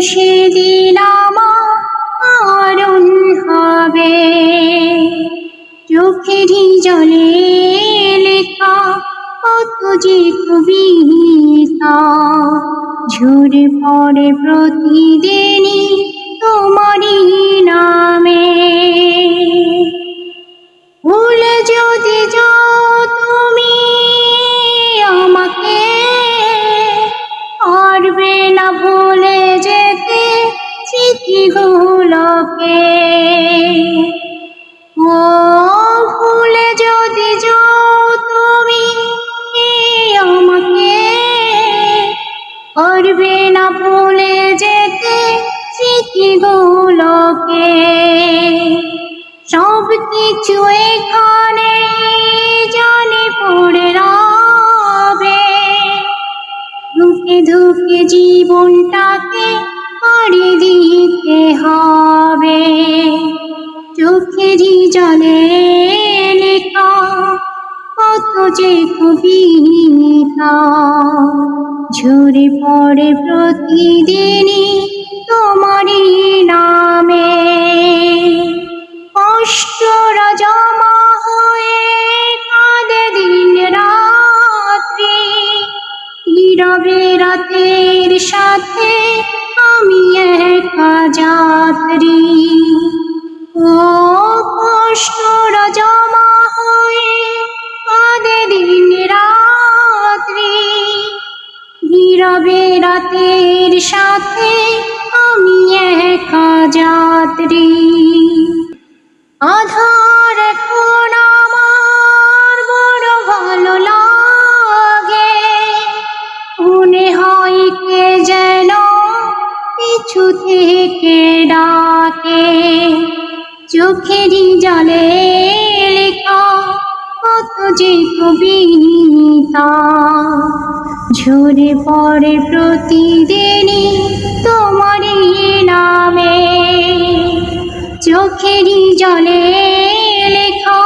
সেদিন আমার হবে। চোখেরই জলে লেখা কত যে কবিতা। ঝুড়ে পড়ে প্রতিদিনই স্মৃতিগুলোকে ও ভুলে যদি যাও তুমি আমাকে পারবে না ভুলে যেতে স্মৃতিগুলোকে সব কিছু এখানে জানে পড়ে রবে। ধুকে ধুকে জীবনটাকে পাড়ি দিতে হবে। চোখেরই জলে লেখা, কত যে কবিতা ঝরে পড়ে প্রতিদিনই তোমারই নামে। কষ্টরা জমা হয়ে কাঁদে দিন রাত্রি। নীরবে রাতের সাথে আমি একা যাত্রী। ও কষ্টরা জমা হয়ে কাঁদে দিন রাত্রি। নীরবে রাতের সাথে আমি একা যাত্রী। আধার থেকে ডাকে চোখেরই জলে লেখা কত যে কবিতা ঝরে পড়ে প্রতিদিনই তোমার নামে চোখেরই জলে লেখা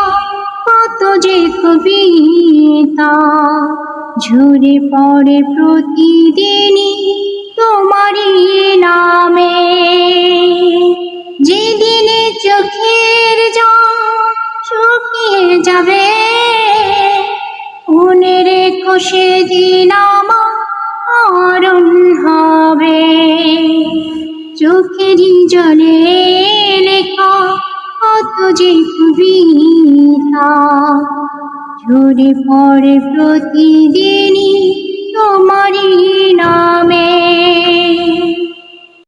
কত যে কবিতা ঝরে পড়ে প্রতিদিনই আমার হবে। চোখেরই জলে লেখা কত যে কবিতা ঝরে পড়ে প্রতিদিনই তোমারই নামে।